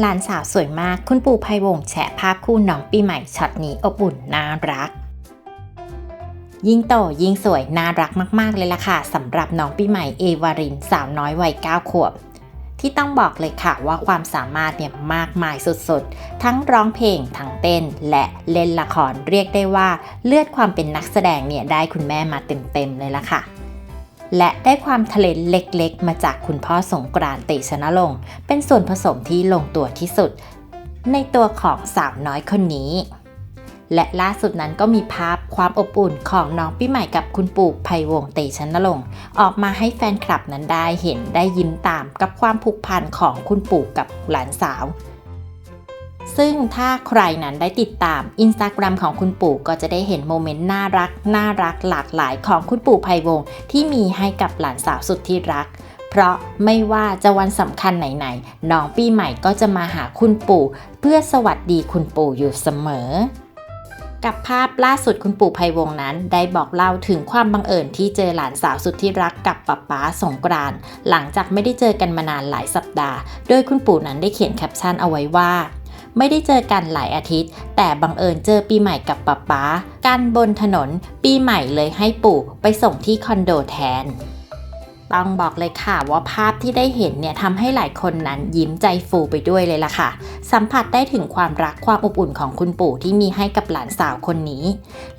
หลานสาวสวยมากคุณปู่ไพวงแฉภาพคู่น้องปีใหม่ช็อตนี้อบอุ่นน่ารัก ยิ่งโตยิ่งสวยน่ารักมากๆเลยล่ะค่ะสำหรับน้องปีใหม่เอวารินสาวน้อยวัย9ขวบ ที่ต้องบอกเลยค่ะว่าความสามารถเนี่ยมากมายสุดๆ ทั้งร้องเพลงทั้งเต้น และเล่นละครเรียกได้ว่า เลือดความเป็นนักแสดงเนี่ยได้คุณแม่มาเต็มๆเลยล่ะค่ะ และได้ความทะเลนเล็กๆ มาจากคุณพ่อสงกรานต์เตชะนรงเป็นส่วนผสมที่ลงตัวที่สุด ในตัวของสาวน้อยคนนี้ และล่าสุดนั้นก็มีภาพความอบอุ่นของน้องปีใหม่กับคุณปู่ไพวงเตชะนรงออกมาให้แฟนคลับนั้นได้เห็นได้ยิ้มตามกับความผูกพันของคุณปู่กับหลานสาว ซึ่งถ้าใครนั้นได้ติดตามอินสตาแกรมของคุณปู่ก็จะได้เห็นโมเมนต์น่ารัก น่ารักหลากหลายของคุณปู่ไพวงที่มีให้กับหลานสาวสุดที่รัก เพราะไม่ว่าจะวันสำคัญไหนๆ น้องปีใหม่ก็จะมาหาคุณปู่ เพื่อสวัสดีคุณปู่อยู่เสมอกับภาพล่าสุดคุณปู่ไพวงนั้น ได้บอกเล่าถึงความบังเอิญที่เจอหลานสาวสุดที่รักกับป๊าป๊าสงกรานต์หลังจากไม่ได้เจอกันมานานหลายสัปดาห์ โดยคุณปู่นั้นได้เขียนแคปชั่นเอาไว้ว่า ไม่ได้เจอกันหลายอาทิตย์ แต่บังเอิญเจอปีใหม่กับป๊าป๊ากันบนถนน ปีใหม่เลยให้ปู่ไปส่งที่คอนโดแทน ต้องบอกเลยค่ะว่าภาพที่ได้เห็นเนี่ยทำให้หลายคนนั้นยิ้มใจฟูไปด้วยเลยล่ะค่ะ สัมผัสได้ถึงความรักความอบอุ่นของคุณปู่ที่มีให้กับหลานสาวคนนี้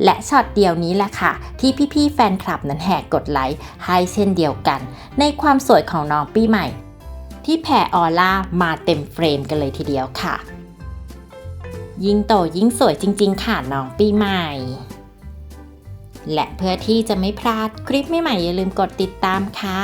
และช็อตเดียวนี้แหละค่ะ ที่พี่ๆแฟนคลับนั้นแห่กดไลค์ให้เช่นเดียวกัน ในความสวยของน้องปีใหม่ที่แผ่ออร่ามาเต็มเฟรมกันเลยทีเดียวค่ะ ยิ่งโตยิ่งสวยจริง ๆ ค่ะน้องปีใหม่ และเพื่อที่จะไม่พลาดคลิปใหม่ๆอย่าลืมกดติดตามค่ะ